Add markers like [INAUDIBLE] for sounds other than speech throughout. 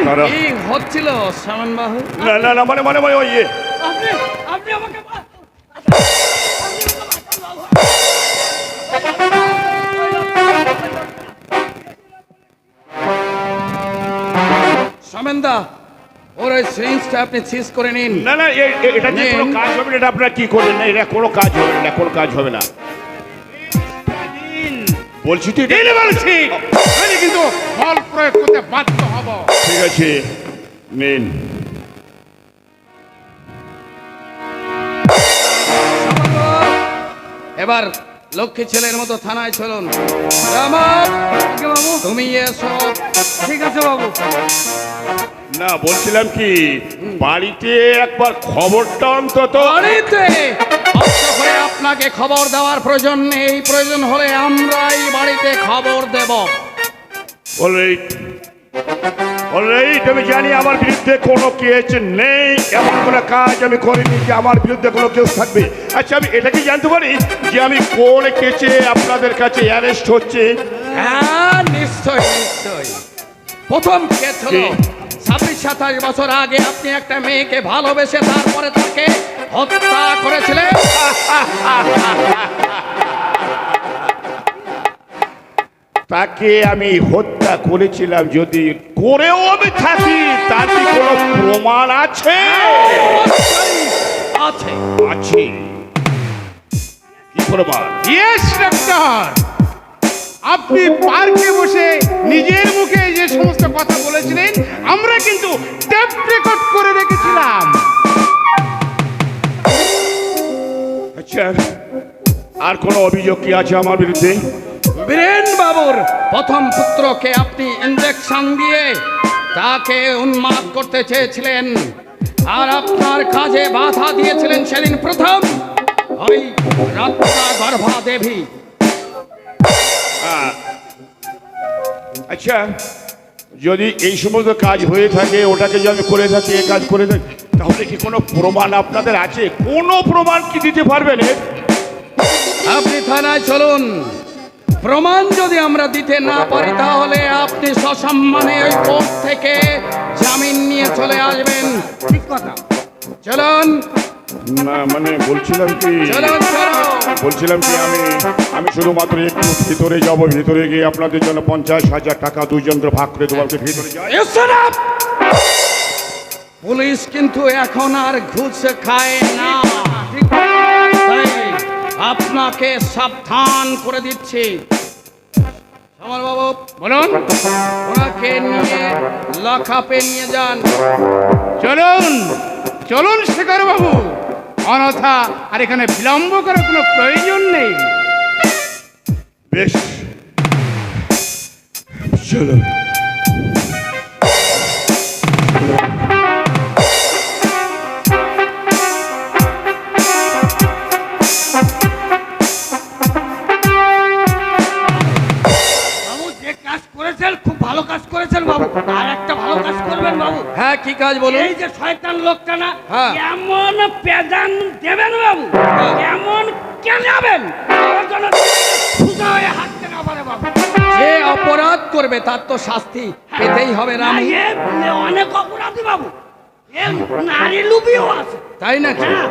কি হচ্ছিল সামান বাহু না না না মানে মানে মানে ওই ইয়ে। আপনি আপনি আমাকে সামেন্দা ওর ওই সিরিঞ্জটা আপনি সিজ করে নিন। না না এটা যে কোনো কাজ হবে না এটা আপনারা কি করবেন? না এটা কোনো কাজ হবে না কোনো কাজ হবে না। বলছি তো এটা- বলছি। আমি কিন্তু বল প্রয়োগ করতে বাধ্য হব। ঠিক আছে নিন। এবার লক্ষ্মী ছেলের মতো থানায় চলুন। বাবু। তুমি এসো। ঠিক আছে বাবু। না বলছিলাম কি বাড়িতে একবার খবরটা অন্তত বাড়িতে? করে আপনাকে খবর দেওয়ার প্রয়োজন নেই। প্রয়োজন হলে আমরাই বাড়িতে খবর দেব। অলরাইট অলরাইট আমি জানি আমার বিরুদ্ধে কোনো কেস নেই। এমন কোনো কাজ আমি করিনি যে আমার বিরুদ্ধে কোনো কেস থাকবে। আচ্ছা আমি এটা কি জানতে পারি যে আমি কোন কেসে আপনাদের কাছে অ্যারেস্ট হচ্ছে? হ্যাঁ নিশ্চয় নিশ্চয় প্রথম কেস হলো ছাব্বিশ সাতাশ বছর আগে আপনি একটা মেয়েকে ভালোবেসে তারপরে তাকে হত্যা করেছিলেন। [LAUGHS] তাকে আমি হত্যা করেছিলাম যদি করেও আমি থাকি তার কি কোনো প্রমাণ আছে? আছে। আছে। কি প্রমাণ? ইয়েস ডাক্তার আপনি পার্কে বসে নিজের মুখে যে সমস্ত কথা বলেছিলেন আমরা কিন্তু টেপ রেকর্ড করে রেখেছিলাম। আচ্ছা আর কোনো অভিযোগ কি আছে আমার বিরুদ্ধে? বীরেন বাবুর প্রথম পুত্রকে আপনি ইঞ্জেকশন দিয়ে তাকে উন্মাদ করতে চেয়েছিলেন। আর আপনার কাজে বাধা দিয়েছিলেন সেদিন প্রথম। ওই রত্না গর্ভা দেবী আচ্ছা যদি এই সমস্ত কাজ হয়ে থাকে ওটাকে যদি আমি করে থাকি এ কাজ করে থাকি তাহলে কি কোনো প্রমাণ আপনাদের আছে? কোনো প্রমাণ কি দিতে পারবেন আপনি থানায় চলুন। প্রমাণ যদি আমরা দিতে না পারি তাহলে আপনি সসম্মানে ওই কোর্ট থেকে জামিন নিয়ে চলে আসবেন। ঠিক কথা। চলুন। না মানে বলছিলাম কি? চলুন বলছিলাম কি আমি আমি শুধুমাত্র একটু ভিতরে যাব ভিতরে গিয়ে আপনাদের জন্য পঞ্চাশ হাজার টাকা দুজন ভাগ করে দেবো ভিতরে! পুলিশ কিন্তু এখন আর ঘুষ খায় না। আপনাকে সাবধান করে দিচ্ছি। সমর বাবু বলুন ওনাকে নিয়ে লকআপে নিয়ে যান। চলুন চলুন শেখর বাবু। অনথা আর এখানে বিলম্ব করার কোনো প্রয়োজন নেই। বেশ। চলো কাজ বলুন এই যে শয়তান লোকটা না হ্যাঁ। এমন পেদান দেবেন বাবু হ্যাঁ। এমন কেনাবেন জন্য সোজা হয়ে হাঁটতে না পারে বাবু যে অপরাধ করবে তার তো শাস্তি পেতেই হবে না, এ অনেক অপরাধী বাবু এ নারী লুবিও আছে তাই না হ্যাঁ,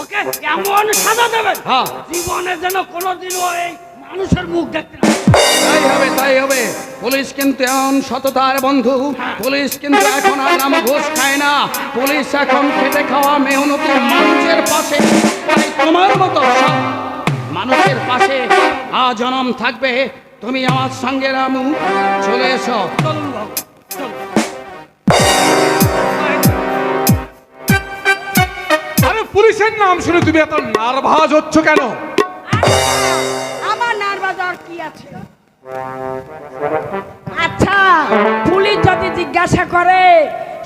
ওকে এমন সাজা দেবেন হ্যাঁ। জীবনে যেন কোনোদিনও এই মানুষের মুখ দেখতে তাই হবে তাই হবে। পুলিশ কিন্তু এমন সততার বন্ধু। পুলিশ কিন্তু এখন আর নাম ঘুষ খায় না। পুলিশ এখন খেটে খাওয়া মেহনতি মানুষের পাশে। তাই তোমার মতো মানুষের পাশে আজনম থাকবে। তুমি আমার সঙ্গে রামু চলে এসো। চলুন পুলিশের নাম শুনে তুমি এত নার্ভাস হচ্ছ কেন? আর কি আছে? আচ্ছা পুলিশ যদি জিজ্ঞাসা করে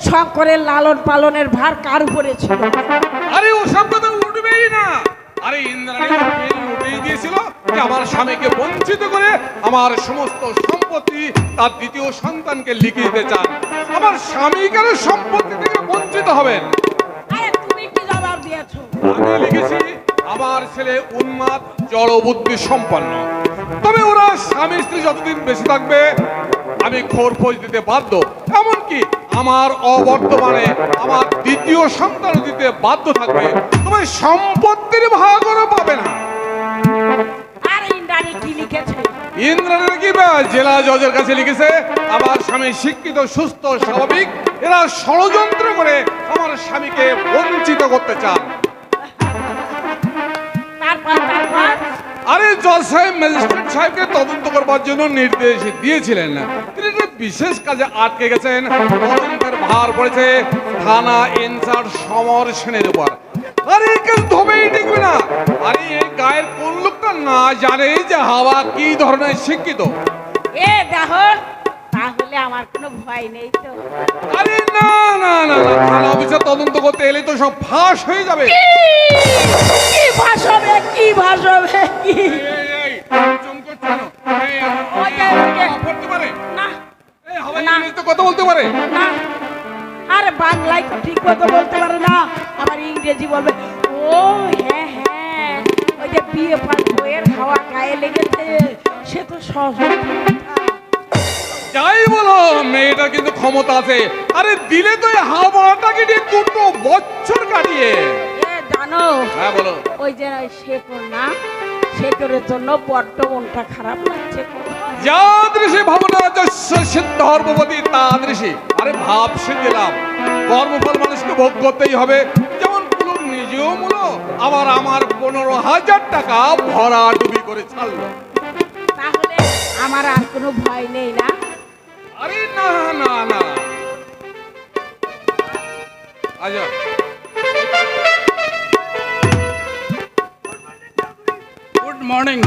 শঙ্করের লালন পালনের ভার কার উপরে ছিল? আরে ওসব কথা উঠবেই না। আরে ইন্দ্রাণী নোটিশ দিয়েছিল যে আমার স্বামীকে বঞ্চিত করে আমার সমস্ত সম্পত্তি তার দ্বিতীয় সন্তানকে লিখে দিতে চান। আমার স্বামী কেন সম্পত্তি থেকে বঞ্চিত হবেন? আরে তুমি কি জবাব দিয়েছ? আমি লিখেছি আমার ছেলে উন্মাদ জড় বুদ্ধি সম্পন্ন। তবে ওরা স্বামী স্ত্রী যতদিন বেঁচে থাকবে আমি খোর খোঁজ দিতে বাধ্য। এমনকি আমার অবর্তমানে আমার দ্বিতীয় সন্তান দিতে বাধ্য থাকবে। তবে সম্পত্তির ভাগও পাবে না। ইন্দ্রাণী কি জেলা জজের কাছে লিখেছে? আমার স্বামী শিক্ষিত সুস্থ স্বাভাবিক এরা ষড়যন্ত্র করে আমার স্বামীকে বঞ্চিত করতে চান আরে জজ সাহেব ম্যাজিস্ট্রেট সাহেবকে তদন্ত করবার জন্য নির্দেশ দিয়েছিলেন। তিনি একটা বিশেষ কাজে আটকে গেছেন তদন্তের ভার পড়েছে থানা ইনচার্জ সমর সেনের উপর। আরে কেস ধবেই টিকবে না। আরে এই গায়ের কোন লোকটা না জানে যে হাওয়া কি ধরনের শিক্ষিত। এ দেখো তাহলে আমার কোনো ভয় নেই তো। আরে না না না না থানা অফিসে তদন্ত করতে এলে তো সব ফাঁস হয়ে যাবে। ভাসবে কি ভাসবে কি কথা বলতে পারে না। আরে বাংলায় ঠিক মতো বলতে পারে না। আবার ইংরেজি বলবে, ও হ্যাঁ হ্যাঁ ওই যে বইয়ের হাওয়া গায়ে লেগেছে, সে তো সহজ যাই বলো মেয়েটা কিন্তু ক্ষমতা আছে। আরে দিলে তো এই হাওয়াটাকে নিয়ে দুটো বছর কাটিয়ে। জানো? হ্যাঁ বলো। ওই যে শেখর না শেখরের জন্য বড্ড মনটা খারাপ লাগছে। যা দৃশ্যে ভাবনা যস্য তা দৃশ্যে আরে ভাব সিদ্ধি কর্মফল মানুষকে ভোগ করতেই হবে। যেমন পুলক নিজেও মূল আবার আমার পনেরো হাজার টাকা ভরা ডুবি করে ছাড়লো। তাহলে আমার আর কোনো ভয় নেই না? আরে না না না। আচ্ছা। মর্নিং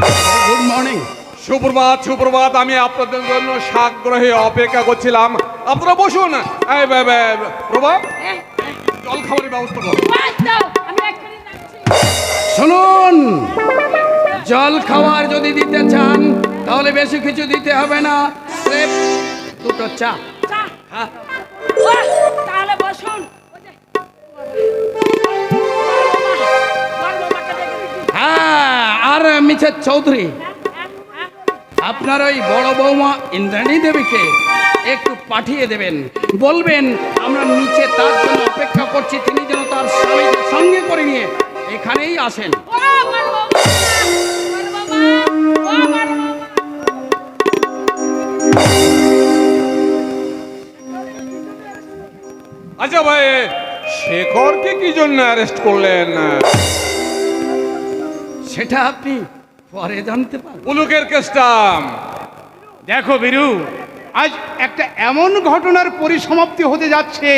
গুড মর্নিং সুপ্রভাত সুপ্রভাত আমি আপনাদের জন্য সাগ্রহে অপেক্ষা করছিলাম। আপনারা বসুন। এই, প্রভা জল খাবারের ব্যবস্থা করো। বাস দাও, আমি এক্ষুনি যাচ্ছি। শুনুন জল খাওয়ার যদি দিতে চান তাহলে বেশি কিছু দিতে হবে না। দুটো চা। চা। হ্যাঁ। তাহলে বসুন। আর চৌধুরী। আপনার ওই বড় বৌমা ইন্দ্রাণী দেবীকে একটু পাঠিয়ে দেবেন বলবেন আমরা নিচে তার জন্য অপেক্ষা করছি তিনি যেন তার স্বামীকে সঙ্গে করে নিয়ে এখানেই আসেন। আচ্ছা ভাই শেখরকে কি জন্য অ্যারেস্ট করলেন সেটা আপনি পরে জানতে কেসটা দেখো বীরু আজ একটা এমন ঘটনার পরিসমাপ্তি হতে যাচ্ছে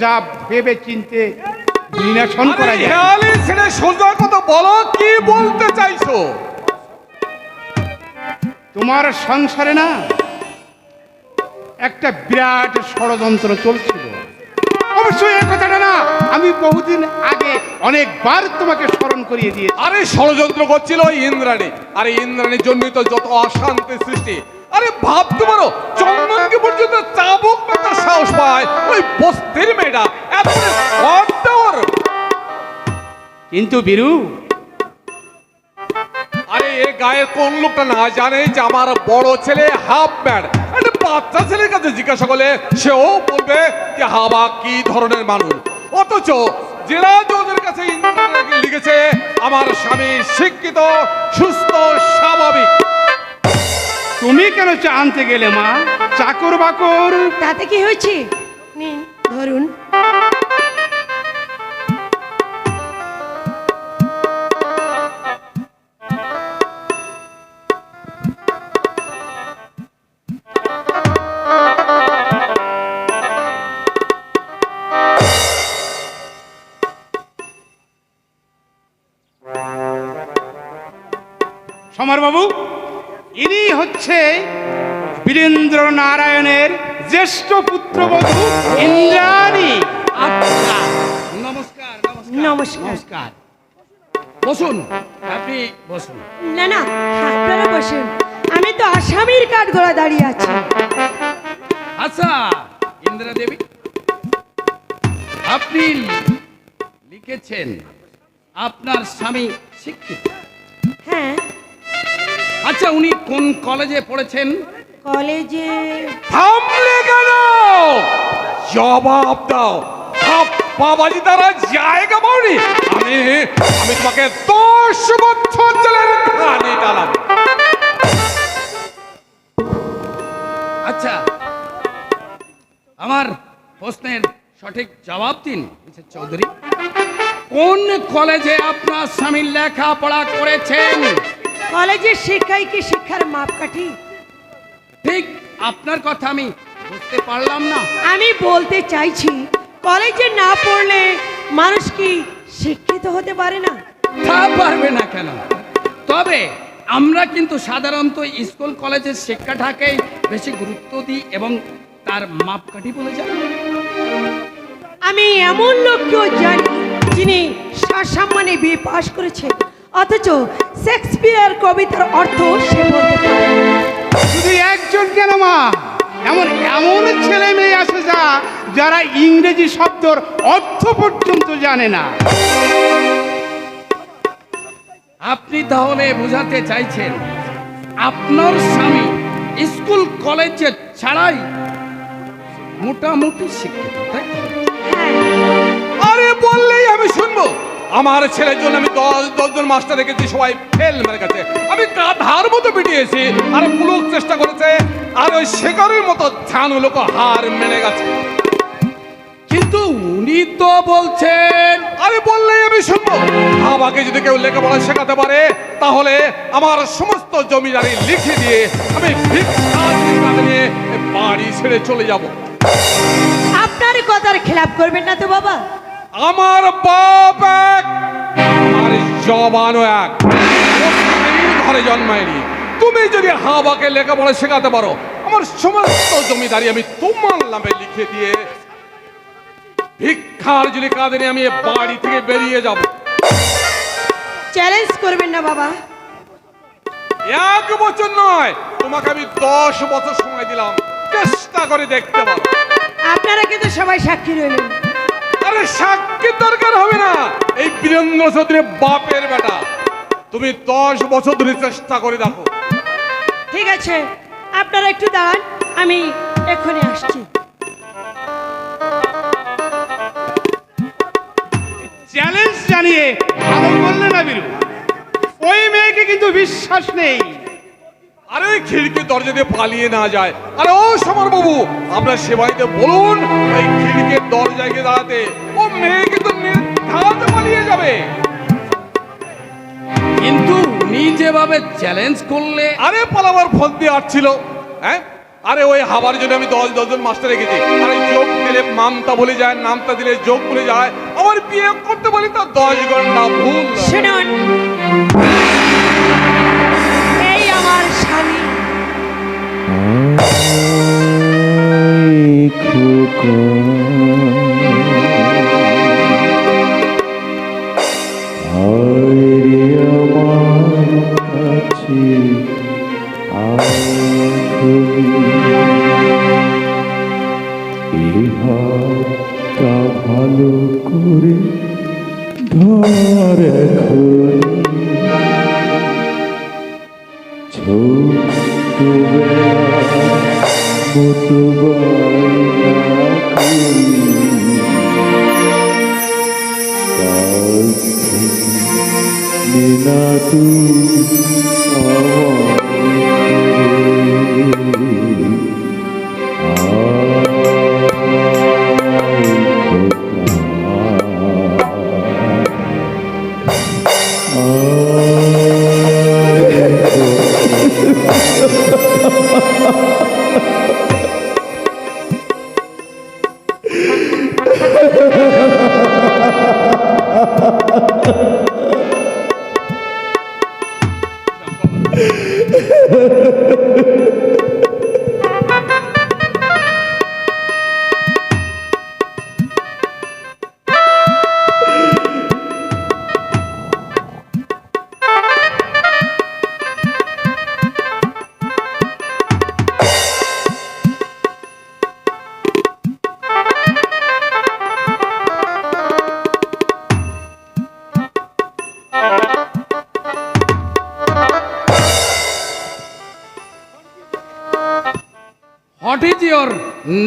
যা ভেবে চিনতে বিনাশন আরে করা যায়। ছেড়ে সোজা কথা বলো কি বলতে চাইছো? তোমার সংসারে না একটা বিরাট ষড়যন্ত্র চলছিল। অবশ্যই এই কথাটা না আমি বহুদিন আগে অনেকবার তোমাকে স্মরণ করিয়ে দিয়েছি। আরে ষড়যন্ত্র করছিল ওই ইন্দ্রাণী। আরে ইন্দ্রাণীর জন্যই তো যত অশান্তি সৃষ্টি। আরে ভাবতে পারো চন্দনকে পর্যন্ত চাবুক সাহস পায় ওই বস্তির মেয়েটা। এত কিন্তু বিরু আরে এ গায়ের কোন লোকটা না জানে যে আমার বড় ছেলে হাফ ব্যাড বাচ্চা ছেলের কাছে জিজ্ঞাসা করলে সেও বলবে যে হাবা কি ধরনের মানুষ? অথচ জেলা জজের কাছে লিখেছে আমার স্বামী শিক্ষিত সুস্থ স্বাভাবিক। তুমি কেন চা আনতে গেলে মা? চাকর বাকর তাতে কি হয়েছে? নিন ধরুন। সমর বাবু ইনি হচ্ছে বীরেন্দ্র নারায়ণের জ্যেষ্ঠ পুত্রবধূ ইন্দ্রাণী আচ্ছা নমস্কার নমস্কার নমস্কার। নমস্কার। বসুন আপনি বসুন। না না আপনারা বসুন। আমি তো আসামির কাঠ গড়া দাঁড়িয়ে আছি। আচ্ছা ইন্দিরা দেবী আপনি লিখেছেন আপনার স্বামী শিক্ষিত। হ্যাঁ। আচ্ছা উনি কোন কলেজে পড়েছেন? কলেজে থামলে কেন? জবাব দাও। বাবাজি দ্বারা জায়গা পাওনি। আমি আমি তোমাকে দশ বছর জেলের খানি ডালাম আচ্ছা আমার প্রশ্নের সঠিক জবাব দিন মিসেস চৌধুরী। কোন কলেজে আপনার স্বামী লেখাপড়া করেছেন? কলেজের শিক্ষাই কি শিক্ষার মাপকাঠি? ঠিক আপনার কথা আমি বুঝতে পারলাম না। আমি বলতে চাইছি কলেজে না পড়লে মানুষ কি শিক্ষিত হতে পারে না? তা পারবে না কেন? তবে আমরা কিন্তু সাধারণত স্কুল কলেজের শিক্ষাটাকেই বেশি গুরুত্ব দিই এবং তার মাপকাঠি বলে যাই। আমি এমন লোককেও জানি যিনি সসম্মানে বিয়ে পাশ করেছে অথচ শেক্সপিয়ার কবিতার অর্থ সে বলতে পারে। শুধু একজন কেন মা? এমন এমন ছেলে মেয়ে আছে যা যারা ইংরেজি শব্দর অর্থ পর্যন্ত জানে না। আপনি তাহলে বোঝাতে চাইছেন আপনার স্বামী স্কুল কলেজে ছাড়াই মোটামুটি শিক্ষিত তাই হ্যাঁ। আরে বললেই আমি শুনব। আমার ছেলের জন্য আমি দশ, দশজন মাস্টার রেখেছি, সবাই ফেল মেরে গেছে। আমি গাধার মতো পিটিয়েছি, আর পুলক চেষ্টা করেছে, আর ওই শেখরের মতো ছানু লোক হার মেনে গেছে। কিন্তু উনি তো বলছেন, আরে বললেই আমি শুনব। আমাকে যদি কেউ লেখাপড়া শেখাতে পারে, তাহলে আমার সমস্ত জমিদারি লিখে দিয়ে আমি নিয়ে বাড়ি ছেড়ে চলে যাব। আপনার কথার খেলাপ করবেন না তো বাবা। আমার বাপ এক আমার জবানও এক। ঘরে জন্মায়নি। তুমি যদি হাবাকে লেখাপড়া শেখাতে পারো আমার সমস্ত জমিদারি আমি তোমার নামে লিখে দিয়ে ভিক্ষার যদি কাঁদে আমি বাড়ি থেকে বেরিয়ে যাব। চ্যালেঞ্জ করবেন না বাবা। এক বছর নয় তোমাকে আমি দশ বছর সময় দিলাম। চেষ্টা করে দেখতে পারো। আপনারা কিন্তু সবাই সাক্ষী রইলেন। আরে সাক্ষীর দরকার হবে না? এই বীরেন্দ্র চৌধুরীর বাপের বেটা। তুমি দশ বছর ধরে চেষ্টা করে দেখো। ঠিক আছে আপনারা একটু দাঁড়ান আমি এক্ষুনি আসছি। চ্যালেঞ্জ জানিয়ে ভালো বললে না বিরু? ওই মেয়েকে কিন্তু বিশ্বাস নেই। আরে ওই খিড়কির দরজা দিয়ে পালিয়ে না যায়। আরে ও সমর বাবু আমরা সেবাইতে বলুন এই খিড়কির দরজায় গিয়ে দাঁড়াতে। ও মেয়ে কিন্তু নির্ঘাত পালিয়ে যাবে। কিন্তু উনি যেভাবে চ্যালেঞ্জ করলে আরে পালাবার ফল দিয়ে আসছিল হ্যাঁ? আরে ওই হাবার জন্য আমি দশ দশজন মাস্টার রেখেছি। আরে যোগ দিলে মামতা বলে যায় নামতা দিলে যোগ বলে যায়। আমার বিয়ে করতে বলি তো দশ ঘণ্টা ভুল। শুনুন। you.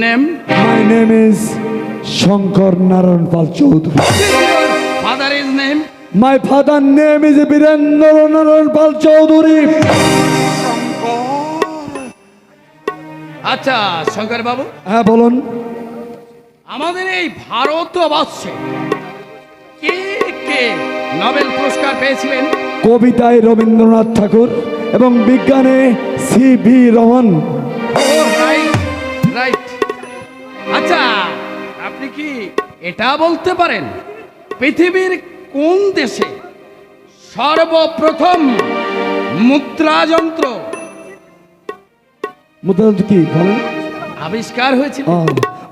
Name My name is Shankar Narayan Pal Chaudhary. Father is name My father name is Virendra Narayan Pal Chaudhary. আচ্ছা শঙ্কর বাবু হ্যাঁ বলুন। আমাদের এই ভারতবর্ষে কে কে নোবেল পুরস্কার পেয়েছিলেন? কবিতায় রবীন্দ্রনাথ ঠাকুর এবং বিজ্ঞানে সি ভি রমন। কি এটা বলতে পারেন? পৃথিবীর কোন দেশে সর্বপ্রথম মুদ্রা যন্ত্র কি? বলেন। আবিষ্কার হয়েছিল।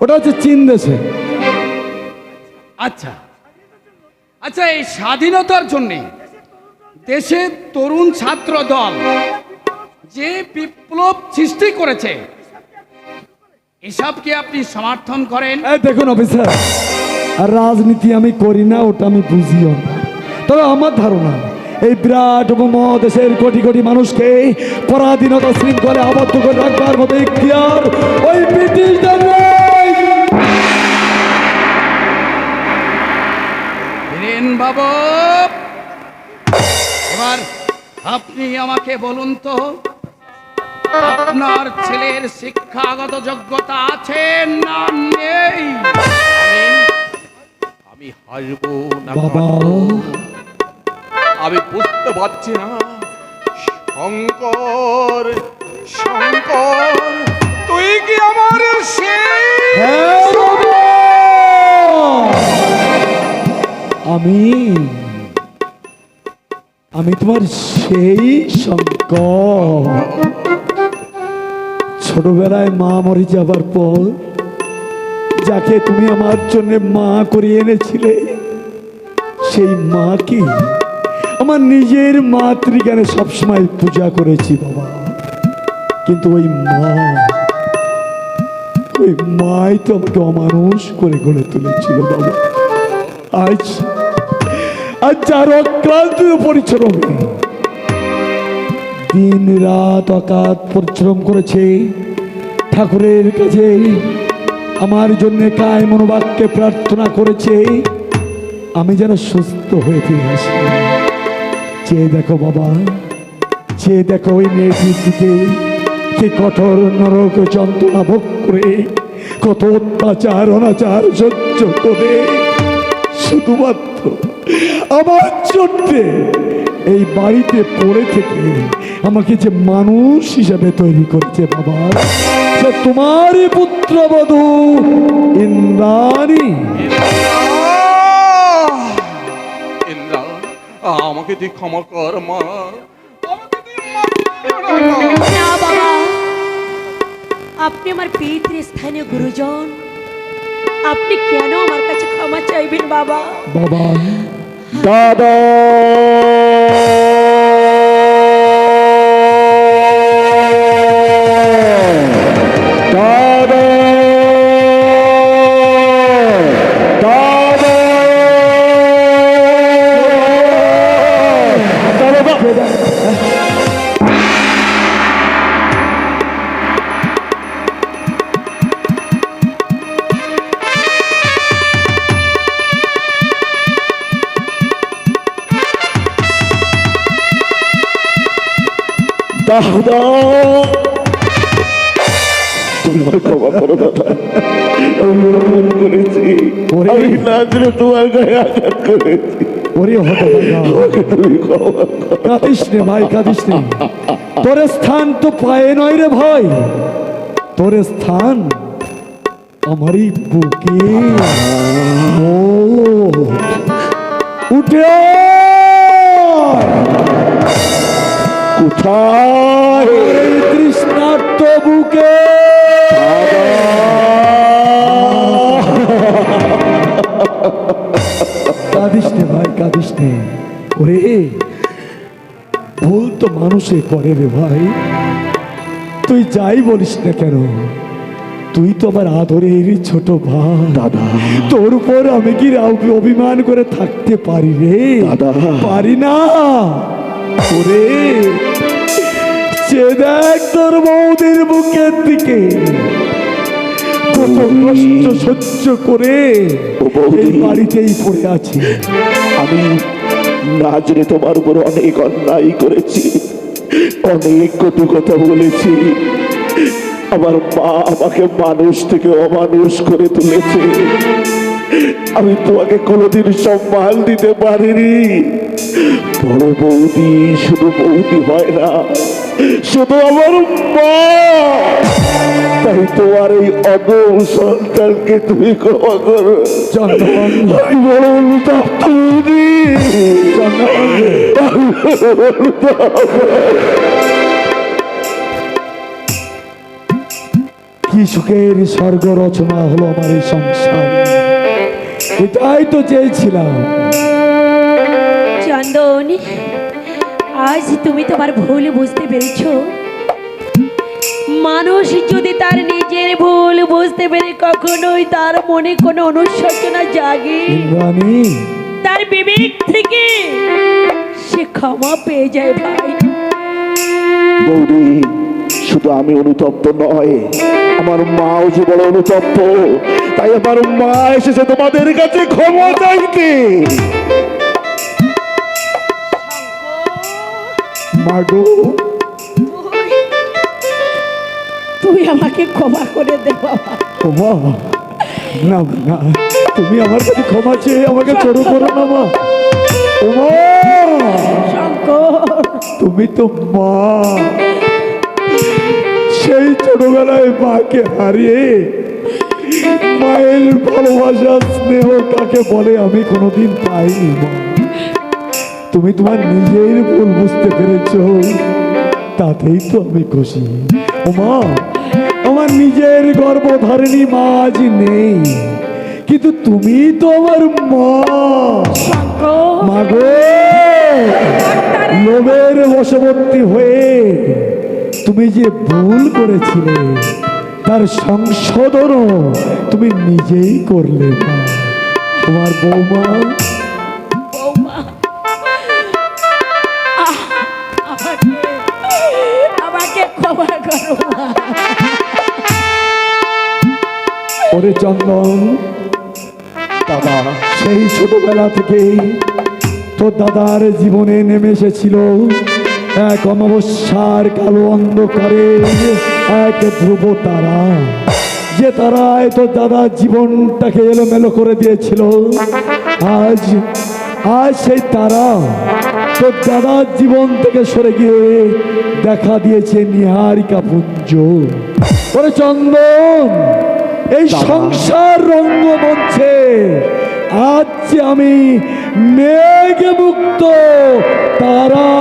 ওটা হচ্ছে চীন দেশে। আচ্ছা। আচ্ছা এই স্বাধীনতার জন্য দেশের তরুণ ছাত্র দল যে বিপ্লব সৃষ্টি করেছে এসব কি আপনি সমর্থন করেন? এই দেখুন অফিসার আর রাজনীতি আমি করি না ওটা আমি বুঝিও না। তবে আমার ধারণা এই বিরাট উপমহাদেশের কোটি কোটি মানুষকে পরাধীনতা শৃঙ্খলে আবদ্ধ করে রাখবার মতো ইখতিয়ার ওই ব্রিটিশদের বাবু এবার আপনি আমাকে বলুন তো আপনার ছেলের শিক্ষাগত যোগ্যতা আছে না নেই? আমি হাসবো না আমি বুঝতে পারছি না। শঙ্কর শঙ্কর তুই কি আমার সেই হ্যাঁ, আমি আমি তোমার সেই শঙ্কর। ছোটবেলায় মা মরে যাবার পর যাকে তুমি আমার জন্য মা করে এনেছিলে, সেই মাকে আমার নিজের মাতৃজ্ঞানে সবসময় পূজা করেছি বাবা। কিন্তু ওই মা, ওই মাই তো আমাকে অমানুষ করে গড়ে তুলেছিল বাবা। আজ আজ যার অক্লান্ত পরিশ্রমে দিন রাত অকাত পরিশ্রম করেছে ঠাকুরের কাছে আমার জন্য কায় মনোবাক্যে প্রার্থনা করেছে, আমি যেন সুস্থ হয়ে ফিরে আসি। চেয়ে দেখো বাবা চেয়ে দেখো ওই মেয়েটির দিকে সে কঠোর নরক যন্ত্রণা ভোগ করে, কত অত্যাচার, অনাচার সহ্য করে। শুধুমাত্র আমার জন্যে এই বাড়িতে পড়ে থেকে আমাকে যে মানুষ হিসাবে তৈরি করেছে বাবা সে তোমারই পুত্রবধূ ইন্দ্রাণী। ইন্দ্রা আমাকে তুই ক্ষমা কর মা। না বাবা। আপনি আমার পিতৃস্থানীয় গুরুজন। আপনি কেন আমার কাছে ক্ষমা চাইবেন বাবা? বাবা দাদা! আঘাত করেছি ওরে হতভাগা তুমি ক্ষমা করো। কাঁদিস রে ভাই কাঁদিস রে তোর স্থান তো পায়ে নয় রে ভাই তোর স্থান আমারই বুকে ও উঠে। কোথায় তৃষ্ণার্ত বুকে কাঁদিস নে ভাই কাঁদিস নে। ওরে ভুল তো মানুষে করে রে ভাই। তুই যাই বলিস না কেন? তুই তো আমার আদরের ছোট ভাই। দাদা। তোর উপর আমি কি রাউকে অভিমান করে থাকতে পারি রে? দাদা। পারি না। ওরে সে দেখ তোর বৌদির বুকের দিকে। কষ্ট সহ্য করে। এই বাড়িতেই পড়ে আছি। আমি না জেনে তোমার উপর অনেক অন্যায় করেছি অনেক কটু কথা বলেছি। আমার মা আমাকে মানুষ থেকে অমানুষ করে তুলেছে। আমি তোমাকে কোনোদিন সম্মান দিতে পারিনি। বড় বৌদি শুধু বৌদি হয় না শুধু আমার মা। তাই তোমার এই অদম সন্তানকে তুমি ক্ষমা করো। কি সুখের স্বর্গ রচনা হলো আমার এই সংসার। এটাই তো চেয়েছিলাম। চন্দন আজ তুমি তোমার ভুল বুঝতে পেরেছ। মানুষ যদি তার নিজের ভুল বুঝতে পেরে কখনোই তার মনে কোনো অনুশোচনা জাগে। তার বিবেক থেকে সে ক্ষমা পেয়ে যায় ভাই। বৌদি শুধু আমি অনুতপ্ত নয় আমার মাও যে বড় অনুতপ্ত তাই আমার মা এসেছে তোমাদের কাছে ক্ষমা চাইতে। মাগো তুই আমাকে ক্ষমা করে দে বাবা। না না তুমি আমার কাছে ক্ষমা চেয়ে আমাকে ছোট করো না মা। তুমি তো মা। সেই ছোটবেলায় মাকে হারিয়ে মায়ের ভালোবাসা স্নেহ কাকে বলে আমি কোনোদিন পাইনি মা। তুমি তোমার নিজের ভুল বুঝতে পেরেছ। তাতেই তো আমি খুশি। ও মা নিজের গর্ভধারিণী মা আজ নেই। কিন্তু তুমি তো আমার মা। মাগো লোভের বশবর্তী হয়ে তুমি যে ভুল করেছিলে তার সংশোধনও তুমি নিজেই করলে তোমার বৌমা ওরে চন্দন, দাদা, সেই ছোটবেলা থেকেই তোর দাদার জীবনে নেমে এসেছিল এক অমাবস্যার কালো অন্ধকারে, এক ধ্রুব তারা। যে তারায় তোর দাদার জীবনটাকে এলোমেলো করে দিয়েছিল, আজ আজ সেই তারা তোর দাদার জীবন থেকে সরে গিয়ে দেখা দিয়েছে নিহারিকা পুঞ্জ। ওরে চন্দন এই সংসার রঙ্গমঞ্চে আজ যে আমি মেঘ মুক্ত তারা।